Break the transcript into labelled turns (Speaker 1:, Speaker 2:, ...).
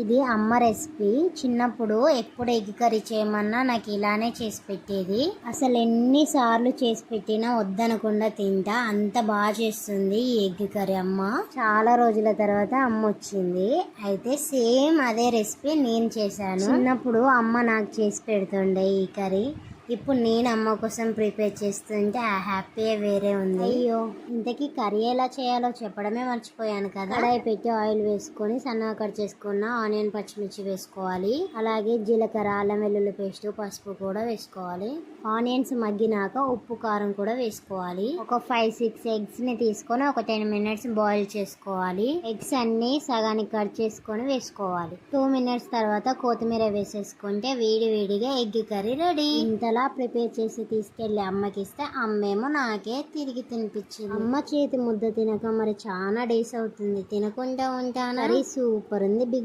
Speaker 1: ఇది అమ్మ రెసిపీ. చిన్నప్పుడు ఎప్పుడు ఎగ్ కర్రీ చేయమన్నా నాకు ఇలానే చేసి పెట్టేది. అసలు ఎన్నిసార్లు చేసి పెట్టినా వద్దనకుండా తింటా. అంత బాగా చేస్తుంది ఈ ఎగ్ కర్రీ అమ్మ. చాలా రోజుల తర్వాత అమ్మ వచ్చింది. అయితే సేమ్ అదే రెసిపీ నేను చేశాను. చిన్నప్పుడు అమ్మ నాకు చేసి పెడుతుండే ఈ కర్రీ. ఇప్పుడు నేను అమ్మ కోసం ప్రిపేర్ చేస్తుంటే ఆ హ్యాపీ వేరే ఉంది. అయ్యో ఇంతకీ కర్రీ ఎలా చేయాలో చెప్పడమే మర్చిపోయాను కదా. కడాయి పెట్టి ఆయిల్ వేసుకొని సన్నగా కట్ చేసుకున్న ఆనియన్ పచ్చిమిర్చి వేసుకోవాలి. అలాగే జీలకర్ర అల్లం వెల్లుల్లి పేస్ట్ పసుపు కూడా వేసుకోవాలి. ఆనియన్స్ మగ్గినాక ఉప్పు కారం కూడా వేసుకోవాలి. ఒక ఫైవ్ సిక్స్ ఎగ్స్ని తీసుకొని ఒక టెన్ మినిట్స్ బాయిల్ చేసుకోవాలి. ఎగ్స్ అన్ని సగానికి కట్ చేసుకొని వేసుకోవాలి. టూ మినిట్స్ తర్వాత కొత్తిమీర వేసేసుకుంటే వేడి వేడిగా ఎగ్ కర్రీ రెడీ. ఇంతలా ప్రిపేర్ చేసి తీసుకెళ్ళి అమ్మకి ఇస్తే అమ్మేమో నాకే తిరిగి తినిపించింది. అమ్మ చేతి ముద్ద తినక మరి చాలా డేస్ అవుతుంది. తినకుండా ఉంటాను? సూపర్ ఉంది బిగ్